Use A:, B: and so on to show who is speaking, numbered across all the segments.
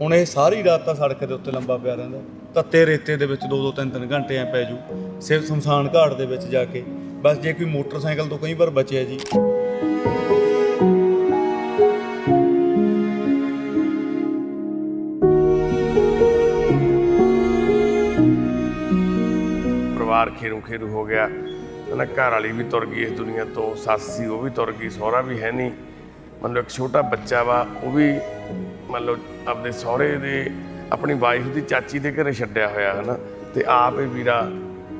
A: ਹੁਣ ਇਹ ਸਾਰੀ ਰਾਤ ਤਾਂ ਸੜਕ ਦੇ ਉੱਤੇ ਲੰਬਾ ਪਿਆ ਰਹਿੰਦਾ। ਤੱਤੇ ਰੇਤੇ ਦੇ ਵਿੱਚ 2-2 3-3 ਘੰਟੇ ਐ ਪੈ ਜੂ। ਸਿਰ ਸ਼ਮਸ਼ਾਨ ਘਾਟ ਦੇ ਵਿੱਚ ਜਾ ਕੇ। ਬਸ ਜੇ ਕੋਈ ਮੋਟਰਸਾਈਕਲ ਤੋਂ ਕਈ ਵਾਰ ਬਚਿਆ ਜੀ।
B: ਪਰਿਵਾਰ ਖੇਰੂ ਖੇਰੂ ਹੋ ਗਿਆ। ਹਨਾ ਘਰ ਵਾਲੀ ਵੀ ਤੁਰ ਗਈ ਇਸ ਦੁਨੀਆ ਤੋਂ, ਸੱਸ ਸੀ, ਉਹ ਵੀ ਤੁਰ ਗਈ, ਸਹੁਰਾ ਵੀ ਹੈ ਨਹੀਂ। ਮਤਲਬ ਇੱਕ ਛੋਟਾ ਬੱਚਾ ਵਾ, ਉਹ ਵੀ ਮੰਨ ਲਓ ਆਪਦੇ ਸਹੁਰੇ ਦੇ, ਆਪਣੀ ਵਾਈਫ ਦੀ ਚਾਚੀ ਦੇ ਘਰੇ ਛੱਡਿਆ ਹੋਇਆ ਹੈ ਨਾ ਤੇ ਆਪ ਇਹ ਵੀਰਾ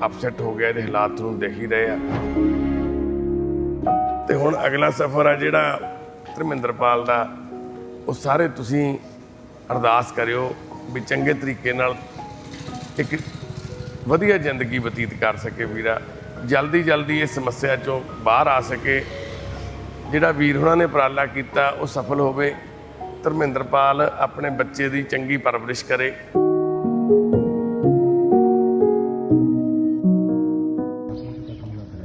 B: ਅਪਸੈਟ ਹੋ ਗਿਆ, ਇਹਦੇ ਹਾਲਾਤ ਨੂੰ ਦੇਖ ਹੀ ਰਹੇ ਆ। ਤੇ ਹੁਣ ਅਗਲਾ ਸਫ਼ਰ ਆ ਜਿਹੜਾ ਧਰਮਿੰਦਰਪਾਲ ਦਾ, ਉਹ ਸਾਰੇ ਤੁਸੀਂ ਅਰਦਾਸ ਕਰਿਓ ਵੀ ਚੰਗੇ ਤਰੀਕੇ ਨਾਲ ਇੱਕ ਵਧੀਆ ਜ਼ਿੰਦਗੀ ਬਤੀਤ ਕਰ ਸਕੇ ਵੀਰਾ। ਜਲਦੀ ਜਲਦੀ ਇਸ ਸਮੱਸਿਆ ਚੋਂ ਬਾਹਰ ਆ ਸਕੇ। ਜਿਹੜਾ ਵੀਰ ਉਹਨਾਂ ਨੇ ਉਪਰਾਲਾ ਕੀਤਾ, ਉਹ ਸਫਲ ਹੋਵੇ। ਧਰਮਿੰਦਰਪਾਲ ਆਪਣੇ ਬੱਚੇ ਦੀ ਚੰਗੀ ਪਰਵਰਿਸ਼ ਕਰੇ।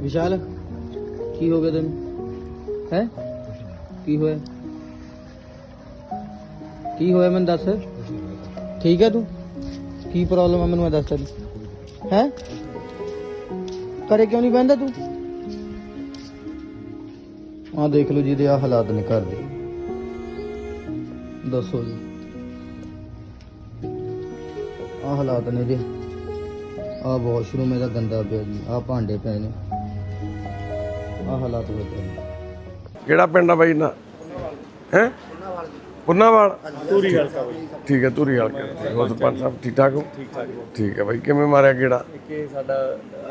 C: ਵਿਸ਼ਾਲ, ਕੀ ਹੋ ਗਿਆ ਤੈਨੂੰ? ਹੈ? ਕੀ ਹੋਇਆ? ਕੀ ਹੋਇਆ ਮੈਨੂੰ ਦੱਸ? ਠੀਕ ਹੈ ਤੂੰ? ਕੀ ਪ੍ਰੋਬਲਮ ਹੈ ਮੈਨੂੰ ਇਹ ਦੱਸ ਤੇਰੀ? ਹੈ? ਕਰੇ ਕਿਉਂ ਨਹੀਂ ਬਹਿੰਦਾ ਤੂੰ? ਆ ਦੇਖ ਲਓ ਦੇ ਆ ਹਾਲਾਤ ਨੇ ਘਰ ਦੇ। ਦੱਸੋ ਜੀ। ਆ ਹਾਲਾਤ ਨੇ ਇਹਦੇ ਆ ਵਾਸ਼ਰੂਮ ਇਹਦਾ ਗੰਦਾ ਪਿਆ ਜੀ। ਆ ਭਾਂਡੇ ਪਏ ਨੇ। ਆ ਹਾਲਾਤ ਹੋਏ ਪਏ ਨੇ
B: ਕਿਹੜਾ ਪਿੰਡ ਆ ਬਾਈ ਨਾ ਹੈ? ਪੁੰਨਾਵਾਲ? ਧੂਰੀ ਹਲਕਾ ਠੀਕ ਹੈ ਧੂਰੀ ਹਲਕਾ। ਹੋਰ ਸਰਪੰਚ ਸਾਹਿਬ ਠੀਕ ਠਾਕ ਹੋ?
A: ਠੀਕ ਠਾਕ
B: ਠੀਕ ਹੈ ਬਾਈ ਕਿਵੇਂ ਮਾਰਿਆ ਕਿਹੜਾ
A: ਇੱਕ ਇਹ ਸਾਡਾ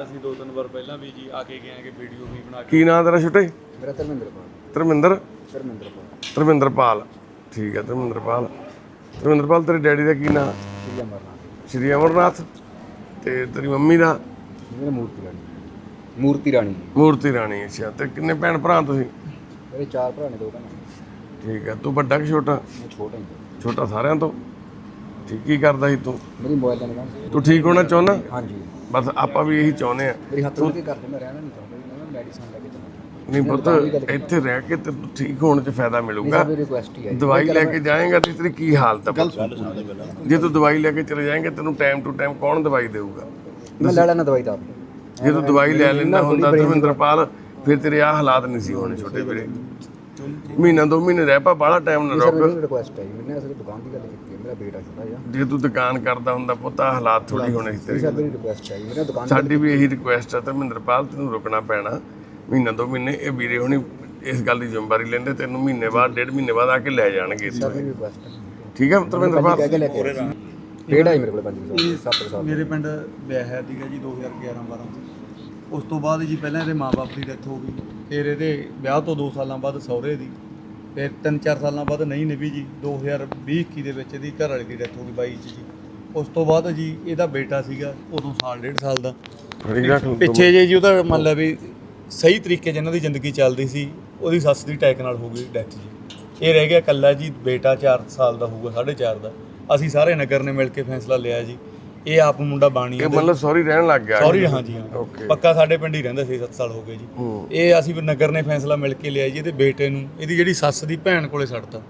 A: ਅਸੀਂ ਦੋ ਤਿੰਨ ਵਾਰ ਪਹਿਲਾਂ ਵੀ ਜੀ ਆ ਕੇ ਗਏ ਆਂਗੇ ਵੀਡੀਓ ਵੀ ਬਣਾ ਕੇ
B: ਕੀ ਨਾਂ ਤੇਰਾ ਛੋਟੇ?
C: ਮੇਰਾ ਧਰਮਿੰਦਰ ਪਾਲ
B: ਧਰਮਿੰਦਰ?
C: ਧਰਮਿੰਦਰ ਪਾਲ
B: ਧਰਮਿੰਦਰਪਾਲ। ਠੀਕ ਹੈ ਧਰਮਿੰਦਰਪਾਲ। ਧਰਮਿੰਦਰਪਾਲ ਤੇਰੇ ਡੈਡੀ ਦਾ ਕੀ ਨਾਂ?
C: ਜੀ ਅਮਰਨਾਥ।
B: ਸ਼੍ਰੀ ਅਮਰਨਾਥ ਤੇ ਤੇਰੀ ਮੰਮੀ ਦਾ?
C: ਮੇਰਾ ਮੂਰਤੀ ਰਾਣੀ। ਮੂਰਤੀ ਰਾਣੀ।
B: ਮੂਰਤੀ ਰਾਣੀ ਅੱਛਾ। ਤੇ ਕਿੰਨੇ ਭੈਣ ਭਰਾ ਤੁਸੀਂ?
C: ਮੇਰੇ ਚਾਰ ਭਰਾ ਨੇ ਦੋ ਭੈਣਾਂ।
B: ਠੀਕ ਹੈ ਤੂੰ ਵੱਡਾ ਕਿ ਛੋਟਾ?
C: ਮੈਂ ਛੋਟਾ ਹੀ
B: ਛੋਟਾ ਸਾਰਿਆਂ ਤੋਂ? ਠੀਕ ਕੀ ਕਰਦਾ ਸੀ ਤੂੰ?
C: ਮੇਰੀ ਮੋਬਾਈਲ ਦਾ
B: ਤੂੰ ਠੀਕ ਹੋਣਾ ਚਾਹੁੰਦਾ?
C: ਹਾਂਜੀ।
B: ਬਸ ਆਪਾਂ ਵੀ ਇਹੀ ਚਾਹੁੰਦੇ ਆ।
C: ਮੇਰੀ ਹੱਥ ਲੱਗੇ ਕਰਦੇ ਮੈਂ ਰਹਿਣਾ ਨਹੀਂ ਚਾਹੁੰਦਾ ਮੈਂ ਮੈਡੀਸਨ ਲੈ ਕੇ ਚੱਲਣਾ
B: ਨਹੀਂ ਪੁੱਤ ਇੱਥੇ ਰਹਿ ਕੇ ਤੈਨੂੰ ਠੀਕ ਹੋਣ 'ਚ ਫਾਇਦਾ ਮਿਲੂਗਾ।
C: ਮੇਰੀ ਰਿਕੁਐਸਟ ਹੀ ਹੈ
B: ਦਵਾਈ ਲੈ ਕੇ ਜਾਏਗਾ ਤੇ ਤੇਰੀ ਕੀ ਹਾਲਤ ਹੈ? ਜੇ ਤੂੰ ਦਵਾਈ ਲੈ ਕੇ ਚਲੇ ਜਾਏਂਗਾ ਤੈਨੂੰ ਟਾਈਮ ਟੂ ਟਾਈਮ ਕੌਣ ਦਵਾਈ ਦੇਊਗਾ?
C: ਮੈਂ ਲੈ ਲੈਣਾ ਦਵਾਈ ਤਾਂ
B: ਜੇ ਤੂੰ ਦਵਾਈ ਲੈ ਲੈਂਦਾ ਹੁੰਦਾ ਧਰਮਿੰਦਰਪਾਲ ਫਿਰ ਤੇਰੇ ਆ ਹਾਲਾਤ ਨਹੀਂ ਸੀ ਹੋਣੇ ਛੋਟੇ ਵੀਰੇ ਮਹੀਨਾ ਦੋ ਮਹੀਨੇ ਰਹਿ ਪਾ ਬਾਹਲਾ ਟਾਈਮ ਨਾ ਰੁਕ।
C: ਮੇਰੀ ਰਿਕੁਐਸਟ ਹੈ ਮੈਨੇ ਅਸਲ ਦੁਕਾਨ ਦੀ ਗੱਲ ਕੀਤੀ ਹੈ। ਮੇਰਾ ਬੇਟਾ ਛੋਟਾ ਜਿਹਾ।
B: ਜੇ ਤੂੰ ਦੁਕਾਨ ਕਰਦਾ ਹੁੰਦਾ ਪੁੱਤ ਹਾਲਾਤ ਥੋੜੀ ਹੋਣੇ ਸੀ ਤੇਰੇ
C: ਸਰ ਮੇਰੀ ਰਿਕੁਐਸਟ ਹੈ ਮੇਰਾ ਦੁਕਾਨ
B: ਸਾਡੀ ਵੀ ਇਹੀ ਰਿਕੁਐਸਟ ਹੈ ਧਰਮਿੰਦਰਪਾਲ ਤੈਨੂੰ ਰੁਕਣਾ ਪੈਣਾ। ਮਹੀਨਾ ਦੋ ਮਹੀਨੇ ਇਹ ਵੀਰੇ ਹੁਣੀ ਇਸ ਗੱਲ ਦੀ ਜ਼ਿੰਮੇਵਾਰੀ ਲੈਂਦੇ ਤੈਨੂੰ ਮਹੀਨੇ ਬਾਅਦ ਡੇਢ ਮਹੀਨੇ ਬਾਅਦ ਆ ਕੇ ਲੈ ਜਾਣਗੇ ਇੱਥੋਂ।
C: ਹੈ
B: ਠੀਕ ਹੈ
C: ਲੈ ਕੇ ਬੇਟਾ ਹੀ ਮੇਰੇ ਕੋਲ 5 7 ਸਾਲ।
A: ਮੇਰੇ ਪਿੰਡ ਵਿਆਹਿਆ ਸੀਗਾ ਜੀ 2011 12 ਉਸ ਤੋਂ ਬਾਅਦ ਜੀ ਪਹਿਲਾਂ ਇਹਦੇ ਮਾਪੇ ਦੀ ਡੈਥ ਹੋ ਗਈ। ਫਿਰ ਇਹਦੇ ਵਿਆਹ ਤੋਂ 2 ਸਾਲਾਂ ਬਾਅਦ ਸਹੁਰੇ ਦੀ। ਫਿਰ 3-4 ਸਾਲਾਂ ਬਾਅਦ ਨਹੀਂ ਨਿਭੀ ਜੀ 2020-21 ਦੇ ਵਿੱਚ ਇਹਦੀ ਘਰ ਵਾਲੀ ਦੀ ਡੈਥ ਹੋ ਗਈ 22 ਚ ਜੀ ਉਸ ਤੋਂ ਬਾਅਦ ਜੀ ਇਹਦਾ ਬੇਟਾ ਸੀਗਾ ਉਦੋਂ ਸਾਲ ਡੇਢ ਸਾਲ ਦਾ। ਪਿੱਛੇ ਜੇ ਜੀ ਉਹਦਾ ਮੰਨ ਲਾ ਵੀ ਸਹੀ ਤਰੀਕੇ ਜਿਨ੍ਹਾਂ ਦੀ ਜ਼ਿੰਦਗੀ ਚੱਲਦੀ ਸੀ ਉਹਦੀ ਸੱਸ ਦੀ ਅਟੈਕ ਨਾਲ ਹੋ ਗਈ ਡੈਥ ਜੀ। ਇਹ ਰਹਿ ਗਿਆ ਕੱਲਾ ਜੀ ਬੇਟਾ 4 ਸਾਲ ਦਾ ਹੋਊਗਾ 4.5 ਦਾ। ਅਸੀਂ ਸਾਰੇ ਨਗਰ ਨੇ ਮਿਲ ਕੇ ਫੈਸਲਾ ਲਿਆ ਜੀ। ਇਹ ਆਪ ਮੁੰਡਾ ਬਾਣੀ
B: ਇਹ ਮਤਲਬ ਸੌਰੀ ਰਹਿਣ ਲੱਗ ਗਿਆ।
A: ਸੌਰੀ ਹਾਂ ਜੀ ਹਾਂ. ਪੱਕਾ ਸਾਡੇ ਪਿੰਡ ਹੀ ਰਹਿੰਦਾ ਸੀ 7 ਸਾਲ ਹੋ ਗਏ ਜੀ। ਇਹ ਅਸੀਂ ਨਗਰ ਨੇ ਫੈਸਲਾ ਮਿਲ ਕੇ ਲਿਆ ਜੀ ਇਹਦੇ ਬੇਟੇ ਨੂੰ ਇਹਦੀ ਜਿਹੜੀ ਸੱਸ ਦੀ ਭੈਣ ਕੋਲੇ ਛੱਡਤਾ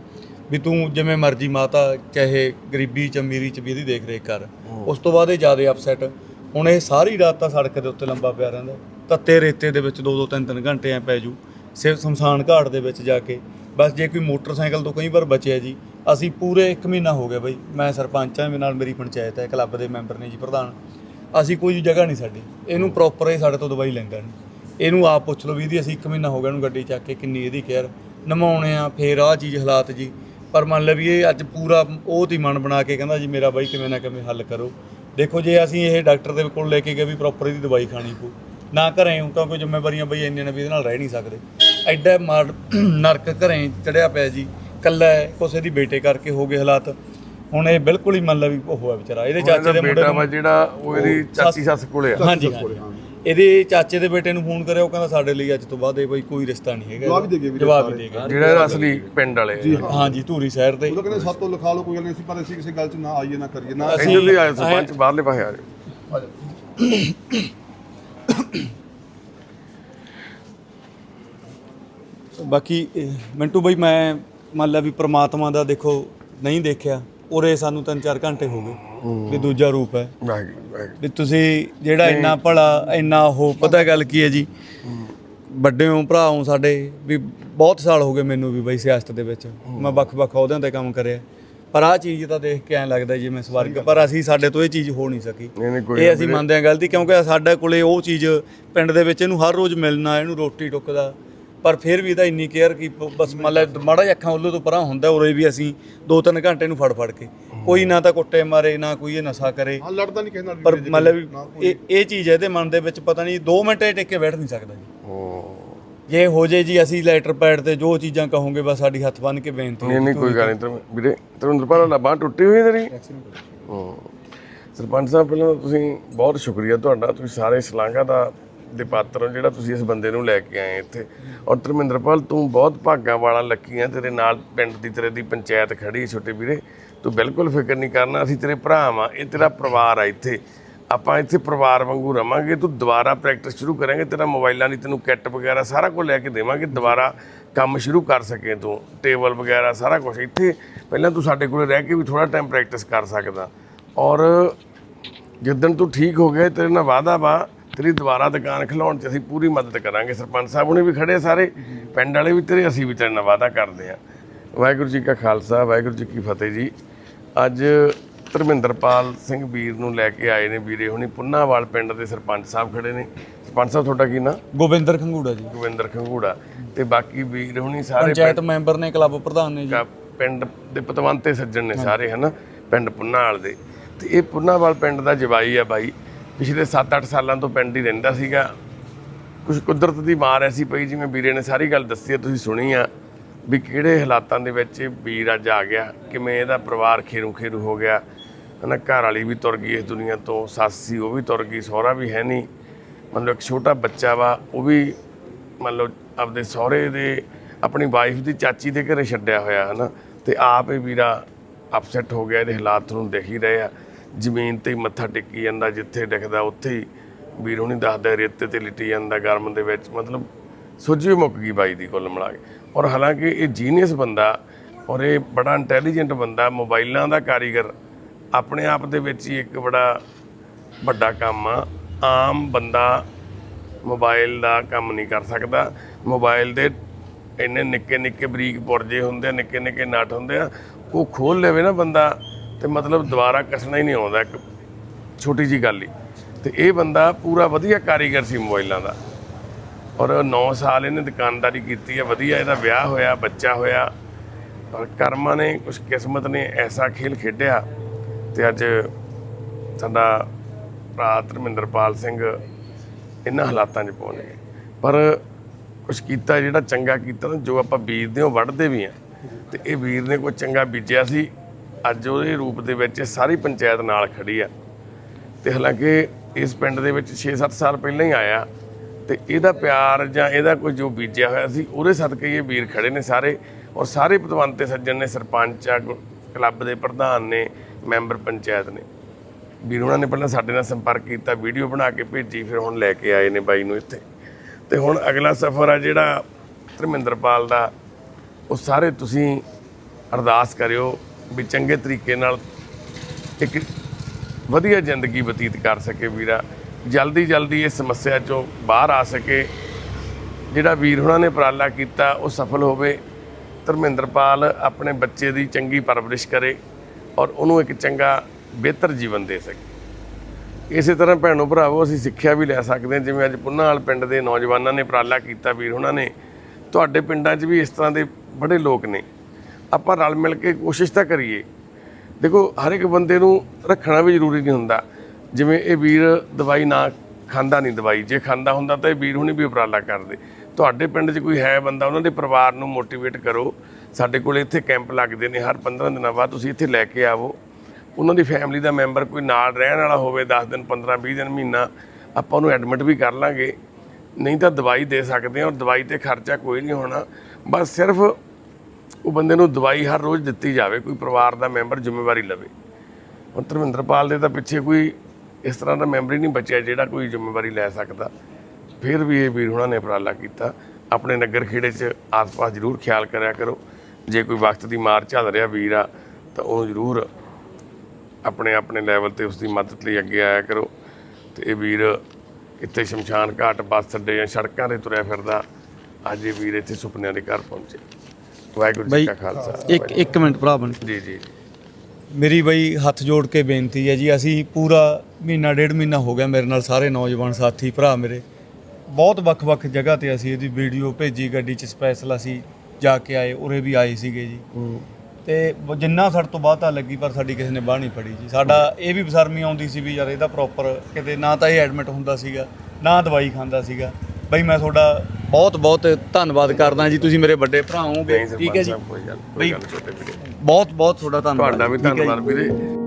A: ਵੀ ਤੂੰ ਜਿਵੇਂ ਮਰਜ਼ੀ ਮਾਤਾ ਚਾਹੇ ਗਰੀਬੀ ਚ ਅਮੀਰੀ ਚ ਵੀ ਇਹਦੀ ਦੇਖ ਰੇਖ ਕਰ। ਉਸ ਤੋਂ ਬਾਅਦ ਇਹ ਜ਼ਿਆਦਾ ਅਪਸੈਟ ਹੁਣ ਇਹ ਸਾਰੀ ਰਾਤ ਤਾਂ ਸੜਕ ਦੇ ਉੱਤੇ ਲੰਬਾ ਪਿਆ ਰਹਿੰਦਾ। ਤੱਤੇ ਰੇਤੇ ਦੇ ਵਿੱਚ 2-2 3-3 ਘੰਟੇ ਐ ਪੈ ਜੂ। ਸਿਰ ਸ਼ਮਸ਼ਾਨ ਘਾਟ ਦੇ ਵਿੱਚ ਜਾ ਕੇ। ਬਸ ਜੇ ਕੋਈ ਮੋਟਰਸਾਈਕਲ ਤੋਂ ਕਈ ਵਾਰ ਬਚਿਆ ਜੀ, ਅਸੀਂ ਪੂਰੇ 1 ਮਹੀਨਾ ਹੋ ਗਿਆ ਬਈ, ਮੈਂ ਸਰਪੰਚ ਹਾਂ, ਮੇਰੇ ਨਾਲ ਮੇਰੀ ਪੰਚਾਇਤ ਹੈ, ਕਲੱਬ ਦੇ ਮੈਂਬਰ ਨੇ ਜੀ, ਪ੍ਰਧਾਨ। ਅਸੀਂ ਕੋਈ ਜਗ੍ਹਾ ਨਹੀਂ ਸਾਡੀ। ਇਹਨੂੰ ਪ੍ਰੋਪਰ ਇਹ ਸਾਡੇ ਤੋਂ ਦਵਾਈ ਲੈਂਦਾ ਨਹੀਂ ਇਹਨੂੰ ਆਪ ਪੁੱਛ ਲਓ ਵੀ ਇਹਦੀ ਅਸੀਂ 1 ਮਹੀਨਾ ਹੋ ਗਿਆ ਇਹਨੂੰ ਗੱਡੀ ਚੱਕ ਕੇ ਕਿੰਨੀ ਇਹਦੀ ਕੇਅਰ ਨਮਾਉਣੇ ਆ, ਫੇਰ ਆਹ ਚੀਜ਼ ਹਾਲਾਤ ਜੀ। ਪਰ ਮੰਨ ਲਓ ਵੀ ਇਹ ਅੱਜ ਪੂਰਾ ਉਹ ਤੀ ਮਨ ਬਣਾ ਕੇ ਕਹਿੰਦਾ ਜੀ, ਮੇਰਾ ਬਾਈ ਕਿਵੇਂ ਨਾ ਕਿਵੇਂ ਹੱਲ ਕਰੋ। ਦੇਖੋ ਜੇ ਅਸੀਂ ਇਹ ਡਾਕਟਰ ਦੇ ਕੋਲ ਲੈ ਕੇ ਗਏ ਵੀ ਪ੍ਰੋਪਰ ਇਹਦੀ ਦਵਾਈ ਖਾਣੀ ਪਊ। ਨਾ ਘਰੇ ਹੁਣ ਕਿਉਂਕਿ ਜ਼ਿੰਮੇਵਾਰੀਆਂ ਬਈ ਇੰਨੀਆਂ ਨੇ ਵੀ ਇਹਦੇ ਨਾਲ ਰਹਿ ਨਹੀਂ ਸਕਦੇ। ਐਡਾ ਮਾਰ ਨਰਕ ਘਰੇ ਚੜਿਆ ਪਿਆ ਜੀ ਕੱਲਾ ਹੈ ਕੁਛ ਇਹਦੀ ਬੇਟੇ ਕਰਕੇ ਹੋ ਗਏ ਹਾਲਾਤ। ਹੁਣ ਇਹ ਬਿਲਕੁਲ ਹੀ ਮੰਨ ਲਾ ਵੀ ਉਹ ਹੋਇਆ ਵਿਚਾਰਾ ਇਹਦੇ ਚਾਚੇ ਦੇ ਮੁੰਡੇ ਨੂੰ
B: ਵਾ ਜਿਹੜਾ ਉਹ ਇਹਦੀ ਚਾਚੀ ਸੱਸ ਕੋਲੇ ਆ।
A: ਹਾਂਜੀ ਇਹਦੇ ਚਾਚੇ ਦੇ ਬੇਟੇ ਨੂੰ ਫੋਨ ਕਰਿਆ ਉਹ ਕਹਿੰਦਾ ਸਾਡੇ ਲਈ ਅੱਜ ਤੋਂ ਬਾਅਦ ਇਹ ਬਈ ਕੋਈ ਰਿਸ਼ਤਾ ਨਹੀਂ ਹੈਗਾ। ਜਵਾਬ ਵੀ ਦੇ ਗਏ ਜਵਾਬ ਵੀ ਦੇ ਗਏ।
B: ਜਿਹੜਾ ਇਹਦਾ ਅਸਲੀ ਪਿੰਡ ਵਾਲੇ।
A: ਹਾਂਜੀ ਧੂਰੀ ਸ਼ਹਿਰ ਦੇ।
D: ਉਹ ਤਾਂ ਕਹਿੰਦੇ ਸਾਤੋਂ ਲਿਖਾ ਲਓ ਕੋਈ ਗੱਲ ਨਹੀਂ ਅਸੀਂ ਪਰ ਅਸੀਂ ਕਿਸੇ ਗੱਲ 'ਚ ਨਾ ਆਈਏ ਨਾ ਕਰੀਏ ਨਾ
A: ਅਸੀਂ
B: ਇੱਧਰ ਦੀ ਆਏ ਸਰਪੰਚ ਬਾਹਰਲੇ ਪਾਸੇ ਆ ਜਾਓ
A: ਬਾਕੀ ਮਿੰਟੂ ਬਈ ਮੈਂ ਮੰਨ ਲਾ ਵੀ ਪ੍ਰਮਾਤਮਾ ਦਾ ਦੇਖੋ ਨਹੀਂ ਦੇਖਿਆ ਉਰੇ ਸਾਨੂੰ 3-4 ਘੰਟੇ ਹੋ ਗਏ ਵੀ ਦੂਜਾ ਰੂਪ ਹੈ। ਵੀ ਤੁਸੀਂ ਜਿਹੜਾ ਇੰਨਾ ਭਲਾ ਇੰਨਾ ਉਹ ਪਤਾ ਗੱਲ ਕੀ ਹੈ ਜੀ? ਵੱਡੇ ਹੋ ਭਰਾ ਹੋ ਸਾਡੇ ਵੀ ਬਹੁਤ ਸਾਲ ਹੋ ਗਏ ਮੈਨੂੰ ਵੀ ਬਈ ਸਿਆਸਤ ਦੇ ਵਿੱਚ। ਮੈਂ ਵੱਖ-ਵੱਖ ਅਹੁਦਿਆਂ ਤੇ ਕੰਮ ਕਰਿਆ। ਪਰ ਆਹ ਚੀਜ਼ ਤਾਂ ਦੇਖ ਕੇ ਐਂ ਲੱਗਦਾ ਜਿਵੇਂ ਸਵਰਗ ਪਰ ਅਸੀਂ ਸਾਡੇ ਤੋਂ ਇਹ ਚੀਜ਼ ਹੋ ਨਹੀਂ ਸਕੀ।
B: ਨਹੀਂ ਨਹੀਂ ਕੋਈ
A: ਇਹ ਅਸੀਂ ਮੰਨਦੇ ਹਾਂ ਗਲਤੀ ਕਿਉਂਕਿ ਸਾਡੇ ਕੋਲੇ ਉਹ ਚੀਜ਼ ਪਿੰਡ ਦੇ ਵਿੱਚ ਇਹਨੂੰ ਹਰ ਰੋਜ਼ ਮਿਲਣਾ ਇਹਨੂੰ ਰੋਟੀ ਟੁੱਕਦਾ ਪਰ ਫਿਰ ਵੀ ਇਹਦਾ ਇੰਨੀ ਕੇਅਰ ਕੀ ਬਸ ਮਤਲਬ ਮਾੜਾ ਜਿਹਾ ਅੱਖਾਂ ਉੱਲੂ ਤੋਂ ਪਰਾਂ ਹੁੰਦਾ ਉਰੇ ਵੀ ਅਸੀਂ 2-3 ਘੰਟੇ ਨੂੰ ਫੜ ਫੜ ਕੇ। ਕੋਈ ਨਾ ਤਾਂ ਕੁੱਟੇ ਮਾਰੇ ਨਾ ਕੋਈ ਇਹ ਨਸ਼ਾ ਕਰੇ।
D: ਹਾਂ ਲੜਦਾ ਨਹੀਂ ਕਿਸੇ ਨਾਲ ਵੀ
A: ਪਰ ਮਤਲਬ ਇਹ ਇਹ ਚੀਜ਼ ਇਹਦੇ ਮਨ ਦੇ ਵਿੱਚ ਪਤਾ ਨਹੀਂ 2 ਮਿੰਟ ਇਹ ਟਿਕ ਕੇ ਬੈਠ ਨਹੀਂ ਸਕਦਾ ਜੀ। ਜੇ ਹੋ ਜੇ ਜੀ ਅਸੀਂ ਲੈਟਰ ਪੈਡ ਤੇ ਜੋ ਚੀਜ਼ਾਂ ਕਹੋਗੇ ਬਸ ਸਾਡੀ ਹੱਥ ਬੰਨ ਕੇ ਬੇਨਤੀ
B: ਨਹੀਂ ਨਹੀਂ ਕੋਈ ਗੱਲ ਨਹੀਂ ਤਰ ਵੀਰੇ ਤਰੁੰਦਰਪਾਲ ਦਾ ਬਾਂਹ ਟੁੱਟੀ ਹੋਈ ਤੇਰੀ? ਹੂੰ। ਸਰਪੰਚ ਸਾਹਿਬ ਪਹਿਲਾਂ ਤਾਂ ਤੁਸੀਂ ਬਹੁਤ ਸ਼ੁਕਰੀਆ ਤੁਹਾਡਾ ਤੁਸੀਂ ਸਾਰੇ ਸ਼ਲਾਘਾ ਦਾ ਦੇ ਪਾਤਰ ਹੋ ਜਿਹੜਾ ਤੁਸੀਂ ਇਸ ਬੰਦੇ ਨੂੰ ਲੈ ਕੇ ਆਏ ਇੱਥੇ। ਔਰ ਧਰਮਿੰਦਰਪਾਲ ਤੂੰ ਬਹੁਤ ਭਾਗਾਂ ਵਾਲਾ ਲੱਕੀ ਆ ਤੇਰੇ ਨਾਲ ਪਿੰਡ ਦੀ ਤੇਰੇ ਦੀ ਪੰਚਾਇਤ ਖੜੀ ਛੋਟੇ ਵੀਰੇ। ਤੂੰ ਬਿਲਕੁਲ ਫਿਕਰ ਨਹੀਂ ਕਰਨਾ ਅਸੀਂ ਤੇਰੇ ਭਰਾ ਵਾਂ ਇਹ ਤੇਰਾ ਪਰਿਵਾਰ ਆ ਇੱਥੇ। ਆਪਾਂ ਇੱਥੇ ਪਰਿਵਾਰ ਵਾਂਗੂ ਰਵਾਂਗੇ, ਤੂੰ ਦੁਬਾਰਾ ਪ੍ਰੈਕਟਿਸ ਸ਼ੁਰੂ ਕਰਾਂਗੇ, ਤੇਰਾ ਮੋਬਾਈਲਾਂ ਦੀ ਤੈਨੂੰ ਕਿੱਟ ਵਗੈਰਾ ਸਾਰਾ ਕੁਝ ਲੈ ਕੇ ਦੇਵਾਂਗੇ, ਦੁਬਾਰਾ ਕੰਮ ਸ਼ੁਰੂ ਕਰ ਸਕੇ ਤੂੰ ਟੇਬਲ ਵਗੈਰਾ ਸਾਰਾ ਕੁਝ। ਇੱਥੇ ਪਹਿਲਾਂ ਤੂੰ ਸਾਡੇ ਕੋਲੇ ਰਹਿ ਕੇ ਵੀ ਥੋੜਾ ਟਾਈਮ ਪ੍ਰੈਕਟਿਸ ਕਰ ਸਕਦਾ। ਔਰ ਜਿੱਦਣ ਤੂੰ ਠੀਕ ਹੋ ਗਿਆ, ਤੇਰੇ ਨਾਲ ਵਾਅਦਾ ਵਾ, ਤੇਰੀ ਦੁਬਾਰਾ ਦੁਕਾਨ ਖਿਲਾਉਣ 'ਚ ਅਸੀਂ ਪੂਰੀ ਮਦਦ ਕਰਾਂਗੇ। ਸਰਪੰਚ ਸਾਹਿਬ ਹੁਣੇ ਵੀ ਖੜੇ ਸਾਰੇ, ਪਿੰਡ ਵਾਲੇ ਵੀ ਤੇਰੇ, ਅਸੀਂ ਵੀ ਤੇਰੇ ਨਾਲ ਵਾਅਦਾ ਕਰਦੇ ਆ ਵਾਹਿਗੁਰੂ ਜੀ ਕਾ ਖਾਲਸਾ, ਵਾਹਿਗੁਰੂ ਜੀ ਕੀ ਫਤਿਹ ਜੀ। ਅੱਜ ਧਰਮਿੰਦਰਪਾਲ ਸਿੰਘ ਵੀਰ ਨੂੰ ਲੈ ਕੇ ਆਏ ਨੇ ਵੀਰੇ ਹੁਣੀ। ਪੁੰਨਾਵਾਲ ਪਿੰਡ ਦੇ ਸਰਪੰਚ ਸਾਹਿਬ ਖੜੇ ਨੇ। ਸਰਪੰਚ ਸਾਹਿਬ ਤੁਹਾਡਾ ਕੀ ਨਾਂ?
A: ਗੋਬਿੰਦਰ ਖੰਗੂੜਾ ਜੀ।
B: ਗੋਬਿੰਦਰ ਖੰਗੂੜਾ। ਤੇ ਬਾਕੀ ਵੀਰ ਹੁਣੀ ਸਾਰੇ
A: ਪੰਚਾਇਤ ਮੈਂਬਰ ਨੇ ਕਲੱਬ ਪ੍ਰਧਾਨ ਨੇ ਜੀ।
B: ਪਿੰਡ ਦੇ ਪਤਵੰਤੇ ਸੱਜਣ ਨੇ ਸਾਰੇ ਹਨਾ? ਪਿੰਡ ਪੁੰਨਾਵਾਲ ਦੇ। ਤੇ ਇਹ ਪੁੰਨਾਵਾਲ ਪਿੰਡ ਦਾ ਜਵਾਈ ਆ ਬਾਈ। ਪਿਛਲੇ 7-8 ਸਾਲਾਂ ਤੋਂ ਪਿੰਡ ਹੀ ਰਹਿੰਦਾ ਸੀਗਾ। ਕੁਝ ਕੁਦਰਤ ਦੀ ਮਾਰ ਐਸੀ ਪਈ ਜਿਵੇਂ ਵੀਰੇ ਨੇ ਸਾਰੀ ਗੱਲ ਦੱਸੀ ਹੈ ਤੁਸੀਂ ਸੁਣੀ ਆ ਵੀ ਕਿਹੜੇ ਹਾਲਾਤਾਂ ਦੇ ਵਿੱਚ ਵੀਰ ਅੱਜ ਆ ਗਿਆ ਕਿਵੇਂ ਇਹਦਾ ਪਰਿਵਾਰ ਖੇਰੂ ਖੇਰੂ ਹੋ ਗਿਆ ਹਨਾ, ਘਰ ਵਾਲੀ ਵੀ ਤੁਰ ਗਈ ਇਸ ਦੁਨੀਆ ਤੋਂ, ਸੱਸ ਸੀ, ਉਹ ਵੀ ਤੁਰ ਗਈ, ਸਹੁਰਾ ਵੀ ਹੈ ਨਹੀਂ। ਮਤਲਬ ਇੱਕ ਛੋਟਾ ਬੱਚਾ ਵਾ, ਉਹ ਵੀ ਮਤਲਬ ਆਪਦੇ ਸਹੁਰੇ ਦੇ, ਆਪਣੀ ਵਾਈਫ ਦੀ ਚਾਚੀ ਦੇ ਘਰੇ ਛੱਡਿਆ ਹੋਇਆ, ਹਨਾ। ਤੇ ਆਪ ਹੀ ਵੀਰਾ ਅਪਸੈਟ ਹੋ ਗਿਆ, ਇਹਦੇ ਹਾਲਾਤ ਨੂੰ ਦੇਖ ਹੀ ਰਹੇ ਆ। ਜ਼ਮੀਨ ਤੇ ਹੀ ਮੱਥਾ ਟੇਕੀ ਜਾਂਦਾ, ਜਿੱਥੇ ਦਿਖਦਾ ਉੱਥੇ ਹੀ ਵੀਰ ਹੁਣੀ ਦੱਸਦਾ, ਰੇਤੇ ਤੇ ਲਿਟੀ ਜਾਂਦਾ, ਗਰਮ ਦੇ ਵਿੱਚ, ਮਤਲਬ ਸੁੱਜੀ ਮੁੱਕ ਗਈ ਬਾਈ ਦੀ ਕੁੱਲ ਮਿਲਾ ਕੇ। ਔਰ ਹਾਲਾਂਕਿ ਇਹ ਜੀਨੀਅਸ ਬੰਦਾ, ਔਰ ਇਹ ਬੜਾ ਇੰਟੈਲੀਜੈਂਟ ਬੰਦਾ ਮੋਬਾਈਲਾਂ ਦਾ ਕਾਰੀਗਰ ਆਪਣੇ ਆਪ ਦੇ ਵਿੱਚ ਹੀ ਇੱਕ ਬੜਾ ਵੱਡਾ ਕੰਮ ਆ। ਆਮ ਬੰਦਾ ਮੋਬਾਈਲ ਦਾ ਕੰਮ ਨਹੀਂ ਕਰ ਸਕਦਾ। ਮੋਬਾਈਲ ਦੇ ਇੰਨੇ ਨਿੱਕੇ ਨਿੱਕੇ ਬਰੀਕ ਪੁਰਜੇ ਹੁੰਦੇ ਆ, ਨਿੱਕੇ ਨਿੱਕੇ ਨਟ ਹੁੰਦੇ ਆ। ਉਹ ਖੋਲ ਲਵੇ ਨਾ ਬੰਦਾ ਤੇ ਮਤਲਬ ਦੁਬਾਰਾ ਕੱਸਣਾ ਹੀ ਨਹੀਂ ਆਉਂਦਾ, ਇੱਕ ਛੋਟੀ ਜੀ ਗੱਲ ਹੀ। ਤੇ ਇਹ ਬੰਦਾ ਪੂਰਾ ਵਧੀਆ ਕਾਰੀਗਰ ਸੀ ਮੋਬਾਈਲਾਂ ਦਾ। ਔਰ 9 ਸਾਲ ਇਹਨੇ ਦੁਕਾਨਦਾਰੀ ਕੀਤੀ ਹੈ ਵਧੀਆ ਇਹਦਾ ਵਿਆਹ ਹੋਇਆ, ਬੱਚਾ ਹੋਇਆ। ਔਰ ਕਰਮਾਂ ਨੇ ਕੁਝ ਕਿਸਮਤ ਨੇ, ਐਸਾ ਖੇਲ ਖੇਡਿਆ। ਤੇ ਅੱਜ ਸਾਡਾ ਭਰਾ ਧਰਮਿੰਦਰਪਾਲ ਸਿੰਘ ਇਹਨਾਂ ਹਾਲਾਤਾਂ 'ਚ ਪਹੁੰਚ ਗਏ। ਪਰ ਕੁਝ ਕੀਤਾ ਜਿਹੜਾ ਚੰਗਾ ਕੀਤਾ ਨਾ, ਜੋ ਆਪਾਂ ਬੀਜਦੇ ਹਾਂ ਉਹ ਵੱਢਦੇ ਵੀ ਆ, ਤੇ ਇਹ ਵੀਰ ਨੇ ਕੋਈ ਚੰਗਾ ਬੀਜਿਆ ਸੀ, ਅੱਜ ਉਹਦੇ ਰੂਪ ਦੇ ਵਿੱਚ ਸਾਰੀ ਪੰਚਾਇਤ ਨਾਲ ਖੜੀ ਆ। ਤੇ ਹਾਲਾਂਕਿ ਇਸ ਪਿੰਡ ਦੇ ਵਿੱਚ 6-7 ਸਾਲ ਪਹਿਲਾਂ ਹੀ ਆਇਆ, ਤੇ ਇਹਦਾ ਪਿਆਰ ਜਾਂ ਇਹਦਾ ਕੋਈ ਜੋ ਬੀਜਿਆ ਹੋਇਆ ਸੀ, ਉਹਦੇ ਸਦਕੇ ਹੀ ਇਹ ਵੀਰ ਖੜੇ ਨੇ ਸਾਰੇ, ਔਰ ਸਾਰੇ ਪਤਵੰਤੇ ਸੱਜਣ ਨੇ, ਸਰਪੰਚ ਆ, ਗੁ- ਕਲੱਬ ਦੇ ਪ੍ਰਧਾਨ ਨੇ ਮੈਂਬਰ ਪੰਚਾਇਤ ਨੇ। ਵੀਰ ਉਹਨਾਂ ਨੇ ਪਹਿਲਾਂ ਸਾਡੇ ਨਾਲ ਸੰਪਰਕ ਕੀਤਾ, ਵੀਡੀਓ ਬਣਾ ਕੇ ਭੇਜੀ, ਫਿਰ ਹੁਣ ਲੈ ਕੇ ਆਏ ਨੇ ਬਾਈ ਨੂੰ ਇੱਥੇ। ਤੇ ਹੁਣ ਅਗਲਾ ਸਫ਼ਰ ਆ ਜਿਹੜਾ ਧਰਮਿੰਦਰਪਾਲ ਦਾ, ਉਹ ਸਾਰੇ ਤੁਸੀਂ ਅਰਦਾਸ ਕਰਿਓ ਵੀ ਚੰਗੇ ਤਰੀਕੇ ਨਾਲ ਇੱਕ ਵਧੀਆ ਜ਼ਿੰਦਗੀ ਬਤੀਤ ਕਰ ਸਕੇ ਵੀਰਾ। ਜਲਦੀ ਜਲਦੀ ਇਸ ਸਮੱਸਿਆ ਚੋਂ ਬਾਹਰ ਆ ਸਕੇ। ਜਿਹੜਾ ਵੀਰ ਹੁਣਾਂ ਨੇ ਉਪਰਾਲਾ ਕੀਤਾ, ਉਹ ਸਫਲ ਹੋਵੇ। ਧਰਮਿੰਦਰਪਾਲ ਆਪਣੇ ਬੱਚੇ ਦੀ ਚੰਗੀ ਪਰਵਰਿਸ਼ ਕਰੇ। ਔਰ ਉਹਨੂੰ ਇੱਕ ਚੰਗਾ ਬਿਹਤਰ ਜੀਵਨ ਦੇ ਸਕੇ। ਇਸੇ ਤਰ੍ਹਾਂ ਭੈਣੋ ਭਰਾਵੋ, ਅਸੀਂ ਸਿੱਖਿਆ ਵੀ ਲੈ ਸਕਦੇ ਹਾਂ। ਜਿਵੇਂ ਅੱਜ ਪੁੰਨਾਵਾਲ ਪਿੰਡ ਦੇ ਨੌਜਵਾਨਾਂ ਨੇ ਉਪਰਾਲਾ ਕੀਤਾ, ਵੀਰ ਹੁਣਾਂ ਨੇ। ਤੁਹਾਡੇ ਪਿੰਡਾਂ 'ਚ ਵੀ ਇਸ ਤਰ੍ਹਾਂ ਦੇ ਬੜੇ ਲੋਕ ਨੇ। ਆਪਾਂ ਰਲ ਮਿਲ ਕੇ ਕੋਸ਼ਿਸ਼ ਤਾਂ ਕਰੀਏ। ਦੇਖੋ, ਹਰ ਇੱਕ ਬੰਦੇ ਨੂੰ ਰੱਖਣਾ ਵੀ ਜ਼ਰੂਰੀ ਨਹੀਂ ਹੁੰਦਾ। ਜਿਵੇਂ ਇਹ ਵੀਰ ਦਵਾਈ ਨਾ ਖਾਂਦਾ ਨਹੀਂ ਦਵਾਈ। ਜੇ ਖਾਂਦਾ ਹੁੰਦਾ ਤਾਂ ਇਹ ਵੀਰ ਹੁਣੀ ਵੀ ਉਪਰਾਲਾ ਕਰਦੇ। ਤੁਹਾਡੇ ਪਿੰਡ 'ਚ ਕੋਈ ਹੈ ਬੰਦਾ, ਉਹਨਾਂ ਦੇ ਪਰਿਵਾਰ ਨੂੰ ਮੋਟੀਵੇਟ ਕਰੋ। ਸਾਡੇ ਕੋਲ ਇੱਥੇ ਕੈਂਪ ਲੱਗਦੇ ਨੇ, ਹਰ 15 ਦਿਨਾਂ ਬਾਅਦ ਤੁਸੀਂ ਇੱਥੇ ਲੈ ਕੇ ਆਵੋ। ਉਹਨਾਂ ਦੀ ਫੈਮਿਲੀ ਦਾ ਮੈਂਬਰ ਕੋਈ ਨਾਲ ਰਹਿਣ ਵਾਲਾ ਹੋਵੇ 10 ਦਿਨ 15 20 ਦਿਨ, ਮਹੀਨਾ, ਆਪਾਂ ਉਹਨੂੰ ਐਡਮਿਟ ਵੀ ਕਰ ਲਾਂਗੇ। ਨਹੀਂ ਤਾਂ ਦਵਾਈ ਦੇ ਸਕਦੇ ਹਾਂ ਔਰ ਦਵਾਈ ਤੇ ਖਰਚਾ ਕੋਈ ਨਹੀਂ ਹੋਣਾ। ਬਸ ਸਿਰਫ ਉਹ ਬੰਦੇ ਨੂੰ ਦਵਾਈ ਹਰ ਰੋਜ਼ ਦਿੱਤੀ ਜਾਵੇ, ਕੋਈ ਪਰਿਵਾਰ ਦਾ ਮੈਂਬਰ ਜ਼ਿੰਮੇਵਾਰੀ ਲਵੇ। ਹੁਣ ਧਰਮਿੰਦਰਪਾਲ ਦੇ ਤਾਂ ਪਿੱਛੇ ਕੋਈ ਇਸ ਤਰ੍ਹਾਂ ਦਾ ਮੈਂਬਰ ਹੀ ਨਹੀਂ ਬਚਿਆ ਜਿਹੜਾ ਕੋਈ ਜ਼ਿੰਮੇਵਾਰੀ ਲੈ ਸਕਦਾ। ਫਿਰ ਵੀ ਇਹ ਵੀਰ ਹੁਣਾਂ ਨੇ ਉਪਰਾਲਾ ਕੀਤਾ। ਆਪਣੇ ਨਗਰ ਖੇੜੇ 'ਚ ਆਸ-ਪਾਸ ਜ਼ਰੂਰ ਖਿਆਲ ਕਰਿਆ ਕਰੋ। ਜੇ ਕੋਈ ਵਕਤ ਦੀ ਮਾਰ ਝੱਲ ਰਿਹਾ ਵੀਰ ਆ ਤਾਂ ਉਹਨੂੰ ਜ਼ਰੂਰ ਆਪਣੇ ਆਪਣੇ ਲੈਵਲ ਤੇ ਉਸ ਦੀ ਮਦਦ ਲਈ ਅੱਗੇ ਆਇਆ ਕਰੋ। ਤੇ ਇਹ ਵੀਰ ਕਿਤੇ ਸ਼ਮਸ਼ਾਨ ਘਾਟ ਬੱਸ ਅੱਡੇ ਜਾਂ ਸੜਕਾਂ ਤੇ ਤੁਰਿਆ ਫਿਰਦਾ। ਅੱਜ ਇਹ ਵੀਰ ਇੱਥੇ ਸੁਪਨਿਆਂ ਦੇ ਘਰ ਪਹੁੰਚੇ। ਵਾਹਿਗੁਰੂ ਜੀ ਕਾ ਖਾਲਸਾ।
A: ਇੱਕ ਇੱਕ ਮਿੰਟ ਭਰਾ ਬਣ
B: ਜੀ ਜੀ।
A: ਮੇਰੀ ਬਈ ਹੱਥ ਜੋੜ ਕੇ ਬੇਨਤੀ ਹੈ ਜੀ ਅਸੀਂ ਪੂਰਾ ਮਹੀਨਾ ਡੇਢ ਮਹੀਨਾ ਹੋ ਗਿਆ ਮੇਰੇ ਨਾਲ ਸਾਰੇ ਨੌਜਵਾਨ ਸਾਥੀ ਭਰਾ ਮੇਰੇ। ਬਹੁਤ ਵੱਖ-ਵੱਖ ਜਗ੍ਹਾ ਤੇ ਅਸੀਂ ਇਹਦੀ ਵੀਡੀਓ ਭੇਜੀ ਗੱਡੀ 'ਚ ਸਪੈਸ਼ਲ ਅਸੀਂ ਜਾ ਕੇ ਆਏ ਉਰੇ ਵੀ ਆਏ ਸੀਗੇ ਜੀ। ਤੇ ਬ- ਜਿੰਨਾ ਸਾਡੇ ਤੋਂ ਬਾਅਦ ਤਾਂ ਲੱਗੀ ਪਰ ਸਾਡੀ ਕਿਸੇ ਨੇ ਬਾਹ ਨਹੀਂ ਫੜੀ ਜੀ। ਸਾਡਾ ਇਹ ਵੀ ਬਸਰਮੀ ਆਉਂਦੀ ਸੀ ਵੀ ਯਾਰ ਇਹਦਾ ਪ੍ਰੋਪਰ ਕਿਤੇ ਨਾ ਤਾਂ ਇਹ ਐਡਮਿਟ ਹੁੰਦਾ ਸੀਗਾ ਨਾ ਦਵਾਈ ਖਾਂਦਾ ਸੀਗਾ। ਬਈ ਮੈਂ ਤੁਹਾਡਾ ਬਹੁਤ ਬਹੁਤ ਧੰਨਵਾਦ ਕਰਦਾ ਜੀ ਤੁਸੀਂ ਮੇਰੇ ਵੱਡੇ ਭਰਾ ਹੋਗੇ ਠੀਕ ਹੈ ਜੀ।
B: ਕੋਈ ਗੱਲ ਕੋਈ
A: ਬਈ
B: ਗੱਲ ਨਹੀਂ ਛੋਟੇ ਵੀਰੇ।
A: ਬਹੁਤ ਬਹੁਤ ਤੁਹਾਡਾ ਧੰਨਵਾਦ।
B: ਤੁਹਾਡਾ ਵੀ
A: ਠੀਕ ਹੈ ਜੀ।
B: ਧੰਨਵਾਦ ਵੀਰੇ।